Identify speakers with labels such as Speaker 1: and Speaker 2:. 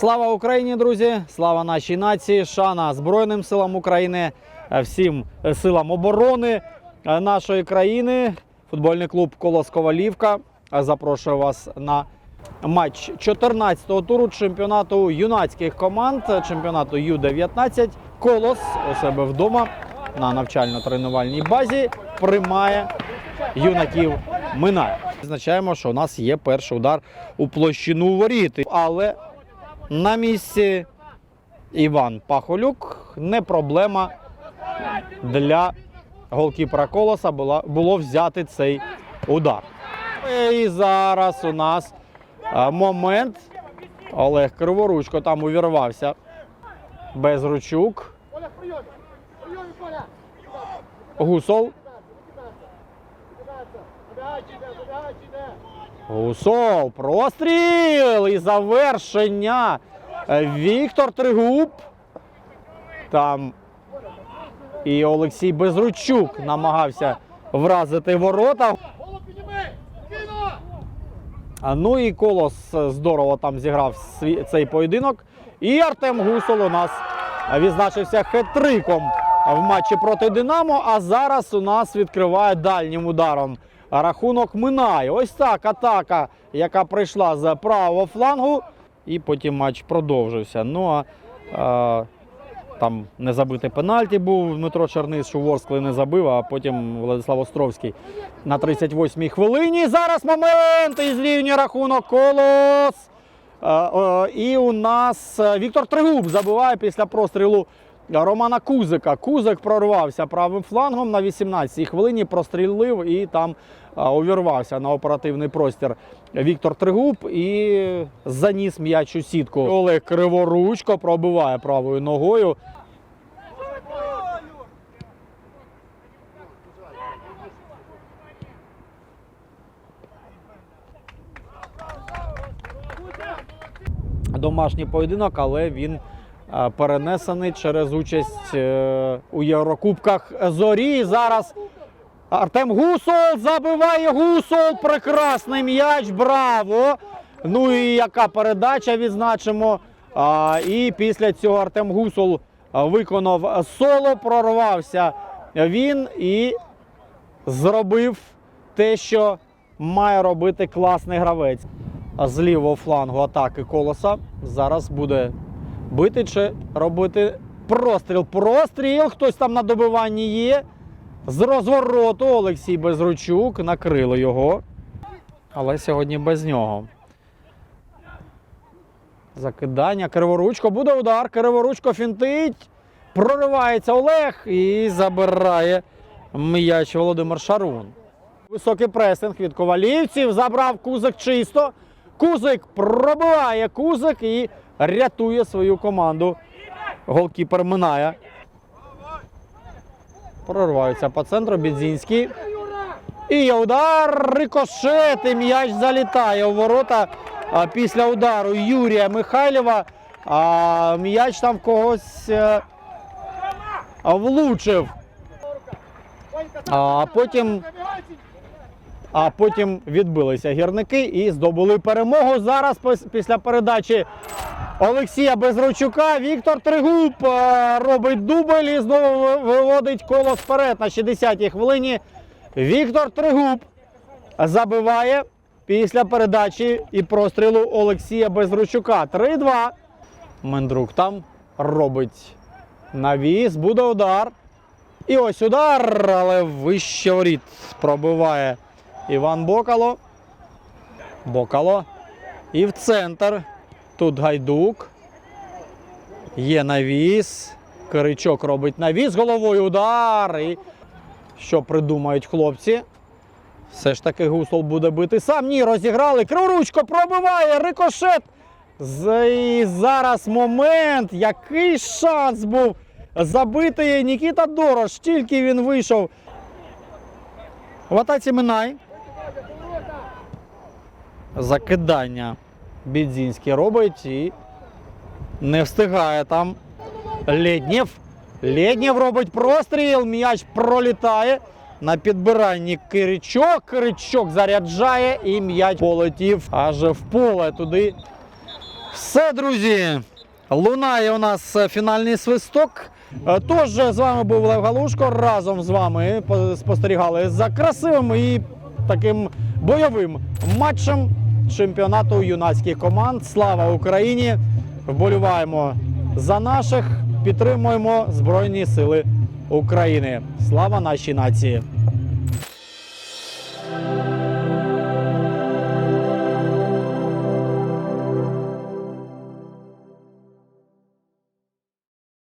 Speaker 1: Слава Україні, друзі! Слава нашій нації! Шана Збройним силам України, е, всім е, силам оборони е, нашої країни. Футбольний клуб Колос Ковалівка запрошує вас на матч 14-го туру чемпіонату юнацьких команд, чемпіонату Ю-19. Колос у себе вдома на навчально-тренувальній базі приймає юнаків Минає. Визначаємо, що у нас є перший удар у площину воріт. Але на місці Іван Пахолюк не проблема для голкіпера Колоса була, було взяти цей удар. І зараз у нас момент. Олег Криворучко там увірвався. Безручук. Гусол. Гусол. Простріл і завершення. Е, Віктор Тригуб. Там і Олексій Безручук намагався вразити ворота. Ну і Колос здорово там зіграв цей поєдинок. І Артем Гусол у нас відзначився хет-триком в матчі проти Динамо. А зараз у нас відкриває дальнім ударом. Рахунок минає. Ось так атака, яка прийшла з правого флангу. І потім матч продовжився. Ну а е, там не забитий пенальті був Дмитро Чернис, що Ворскли не забив, а потім Владислав Островський на 38-й хвилині. Зараз момент і зрівнює рахунок колос. Е, е, І у нас е, Віктор Тригуб забиває після прострілу Романа Кузика. Кузик прорвався правим флангом на 18-й хвилині, прострілив і там увірвався на оперативний простір Віктор Тригуб і заніс м'яч у сітку. Олег Криворучко пробиває правою ногою. домашній поєдинок, але він перенесений через участь е, у Єврокубках зорі. Зараз Артем Гусол забиває Гусол. Прекрасний м'яч. Браво! Ну і яка передача відзначимо. І після цього Артем Гусол виконав соло, прорвався він і зробив те, що має робити класний гравець. З лівого флангу атаки колоса зараз буде бити чи робити простріл. Простріл. Хтось там на добиванні є. З розвороту Олексій Безручук накрили його. Але сьогодні без нього. Закидання. Криворучко. Буде удар. Криворучко фінтить. Проривається Олег і забирає м'яч Володимир Шарун. Високий пресинг від ковалівців. Забрав кузик чисто. Кузик пробиває кузик і рятує свою команду. Голкіпер минає. Прорваються по центру. Бідзінський. І є удар. Рикошет. І м'яч залітає у ворота після удару Юрія Михайлєва. А м'яч там когось е, влучив. А потім а потім відбилися гірники і здобули перемогу. Зараз після передачі Олексія Безручука Віктор Тригуб е, робить дубль і знову виводить коло вперед на 60-й хвилині. Віктор Тригуб забиває після передачі і прострілу Олексія Безручука. 3-2. Мендрук там робить навіс, буде удар. І ось удар, але вище воріт пробиває Іван Бокало. Бокало. І в центр. Тут гайдук. Є навіс. Киричок робить навіс головою удар. І що придумають хлопці? Все ж таки гусол буде бити сам. Ні, розіграли. Криворучко пробиває. Рикошет. І зараз момент. Який шанс був забити Нікіта Дорош. Тільки він вийшов. В атаці Минай. Закидання Бідзінський робить і не встигає там. Леднєв. Леднєв робить простріл. М'яч пролітає. На підбиранні Киричок. Киричок заряджає і м'яч полетів аж в поле туди. Все, друзі, лунає у нас фінальний свисток. Тож з вами був Лев Галушко. Разом з вами спостерігали за красивим і таким бойовим матчем чемпіонату юнацьких команд. Слава Україні! Вболіваємо за наших, підтримуємо Збройні Сили України. Слава нашій нації!